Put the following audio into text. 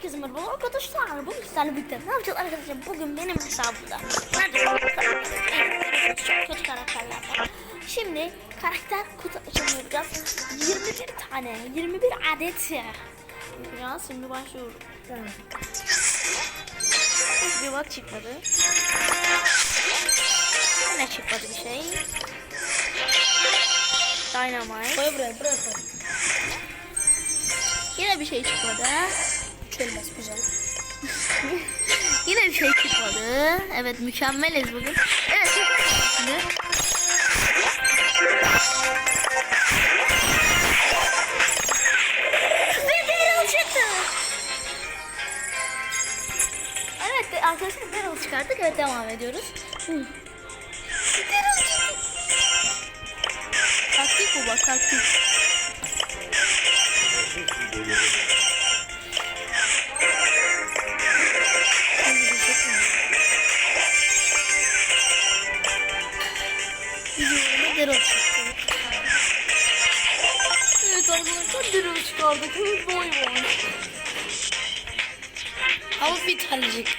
Herkese merhaba arkadaşlar. Bugün sizlerle birlikte ne yapacağız arkadaşlar? Bugün benim hesabımda. Kötü karakterler var. Şimdi karakter kutu açılımı yapacağız. 21 tane, 21 adet yapacağız. Şimdi başlıyorum. Bir bak çıkmadı. Ne çıkmadı bir şey. Dynamite. Koy buraya buraya koy. Yine bir şey çıkmadı. Çölmez güzel. Yine bir şey çıkmadı. Evet mükemmeliz bugün. Evet şimdi. Evet arkadaşlar Daryl çıkarttık. Evet devam ediyoruz. Hı. Taktik bu bak taktik. Videoya Daryl çıktı. Evet arkadaşlar Daryl çıkardık. Evet boy boy. Al bir tanecik.